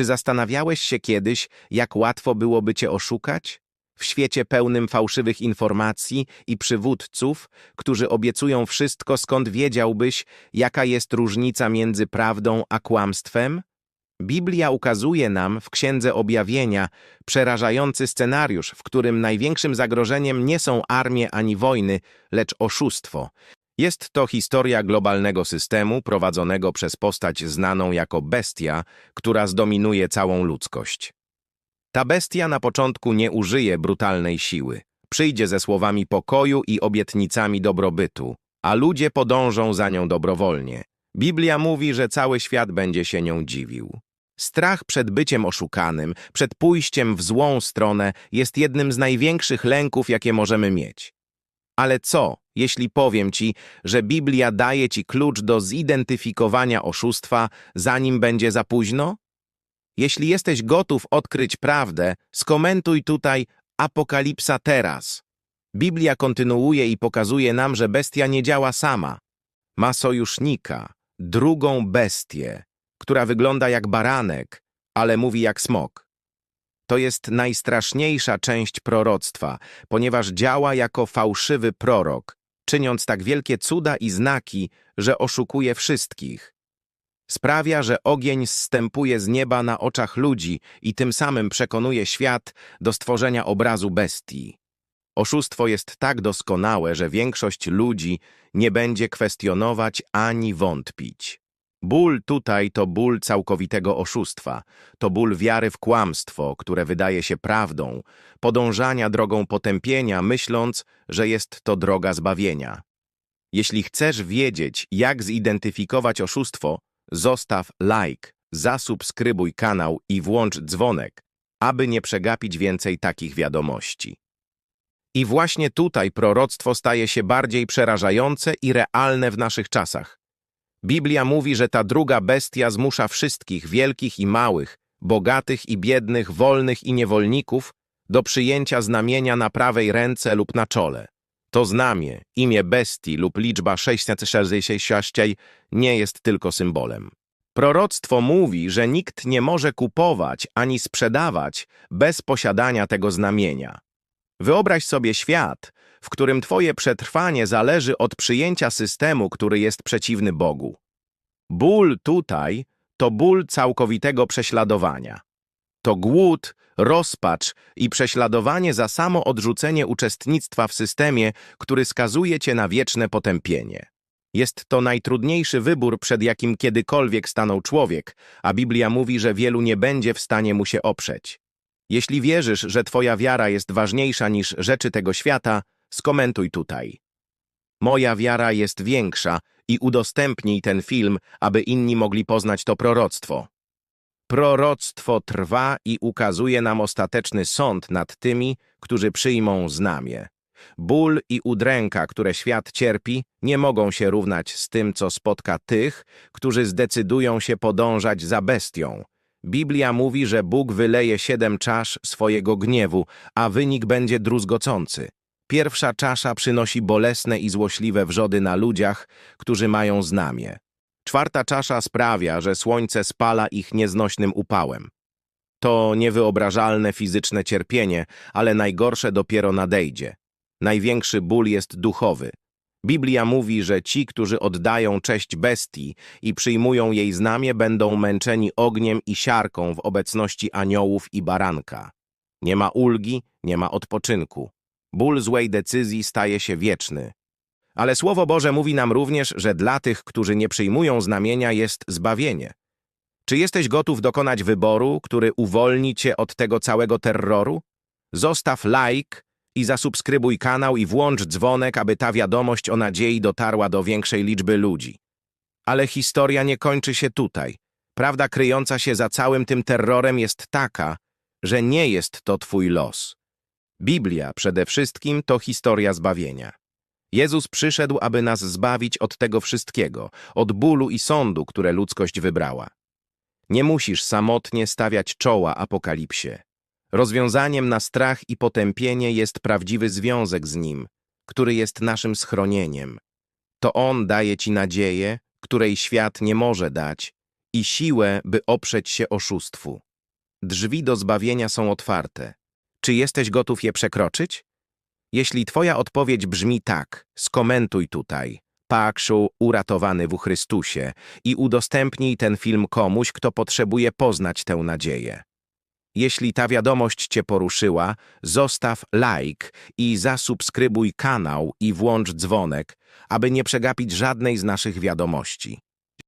Czy zastanawiałeś się kiedyś, jak łatwo byłoby cię oszukać? W świecie pełnym fałszywych informacji i przywódców, którzy obiecują wszystko, skąd wiedziałbyś, jaka jest różnica między prawdą a kłamstwem? Biblia ukazuje nam w Księdze Objawienia przerażający scenariusz, w którym największym zagrożeniem nie są armie ani wojny, lecz oszustwo. Jest to historia globalnego systemu prowadzonego przez postać znaną jako bestia, która zdominuje całą ludzkość. Ta bestia na początku nie użyje brutalnej siły. Przyjdzie ze słowami pokoju i obietnicami dobrobytu, a ludzie podążą za nią dobrowolnie. Biblia mówi, że cały świat będzie się nią dziwił. Strach przed byciem oszukanym, przed pójściem w złą stronę jest jednym z największych lęków, jakie możemy mieć. Ale co, jeśli powiem ci, że Biblia daje ci klucz do zidentyfikowania oszustwa, zanim będzie za późno? Jeśli jesteś gotów odkryć prawdę, skomentuj tutaj Apokalipsa teraz. Biblia kontynuuje i pokazuje nam, że bestia nie działa sama. Ma sojusznika, drugą bestię, która wygląda jak baranek, ale mówi jak smok. To jest najstraszniejsza część proroctwa, ponieważ działa jako fałszywy prorok, czyniąc tak wielkie cuda i znaki, że oszukuje wszystkich. Sprawia, że ogień zstępuje z nieba na oczach ludzi i tym samym przekonuje świat do stworzenia obrazu bestii. Oszustwo jest tak doskonałe, że większość ludzi nie będzie kwestionować ani wątpić. Ból tutaj to ból całkowitego oszustwa, to ból wiary w kłamstwo, które wydaje się prawdą, podążania drogą potępienia, myśląc, że jest to droga zbawienia. Jeśli chcesz wiedzieć, jak zidentyfikować oszustwo, zostaw like, zasubskrybuj kanał i włącz dzwonek, aby nie przegapić więcej takich wiadomości. I właśnie tutaj proroctwo staje się bardziej przerażające i realne w naszych czasach. Biblia mówi, że ta druga bestia zmusza wszystkich, wielkich i małych, bogatych i biednych, wolnych i niewolników, do przyjęcia znamienia na prawej ręce lub na czole. To znamie, imię bestii lub liczba 666 nie jest tylko symbolem. Proroctwo mówi, że nikt nie może kupować ani sprzedawać bez posiadania tego znamienia. Wyobraź sobie świat, w którym twoje przetrwanie zależy od przyjęcia systemu, który jest przeciwny Bogu. Ból tutaj to ból całkowitego prześladowania. To głód, rozpacz i prześladowanie za samo odrzucenie uczestnictwa w systemie, który skazuje cię na wieczne potępienie. Jest to najtrudniejszy wybór, przed jakim kiedykolwiek stanął człowiek, a Biblia mówi, że wielu nie będzie w stanie mu się oprzeć. Jeśli wierzysz, że twoja wiara jest ważniejsza niż rzeczy tego świata, skomentuj tutaj. Moja wiara jest większa i udostępnij ten film, aby inni mogli poznać to proroctwo. Proroctwo trwa i ukazuje nam ostateczny sąd nad tymi, którzy przyjmą znamię. Ból i udręka, które świat cierpi, nie mogą się równać z tym, co spotka tych, którzy zdecydują się podążać za bestią. Biblia mówi, że Bóg wyleje siedem czasz swojego gniewu, a wynik będzie druzgocący. Pierwsza czasza przynosi bolesne i złośliwe wrzody na ludziach, którzy mają znamie. Czwarta czasza sprawia, że słońce spala ich nieznośnym upałem. To niewyobrażalne fizyczne cierpienie, ale najgorsze dopiero nadejdzie. Największy ból jest duchowy. Biblia mówi, że ci, którzy oddają cześć bestii i przyjmują jej znamie, będą męczeni ogniem i siarką w obecności aniołów i baranka. Nie ma ulgi, nie ma odpoczynku. Ból złej decyzji staje się wieczny. Ale Słowo Boże mówi nam również, że dla tych, którzy nie przyjmują znamienia, jest zbawienie. Czy jesteś gotów dokonać wyboru, który uwolni cię od tego całego terroru? Zostaw like i zasubskrybuj kanał i włącz dzwonek, aby ta wiadomość o nadziei dotarła do większej liczby ludzi. Ale historia nie kończy się tutaj. Prawda kryjąca się za całym tym terrorem jest taka, że nie jest to twój los. Biblia przede wszystkim to historia zbawienia. Jezus przyszedł, aby nas zbawić od tego wszystkiego, od bólu i sądu, które ludzkość wybrała. Nie musisz samotnie stawiać czoła apokalipsie. Rozwiązaniem na strach i potępienie jest prawdziwy związek z Nim, który jest naszym schronieniem. To On daje Ci nadzieję, której świat nie może dać, i siłę, by oprzeć się oszustwu. Drzwi do zbawienia są otwarte. Czy jesteś gotów je przekroczyć? Jeśli twoja odpowiedź brzmi tak, skomentuj tutaj. Pakszu, uratowany w Chrystusie i udostępnij ten film komuś, kto potrzebuje poznać tę nadzieję. Jeśli ta wiadomość Cię poruszyła, zostaw like i zasubskrybuj kanał i włącz dzwonek, aby nie przegapić żadnej z naszych wiadomości.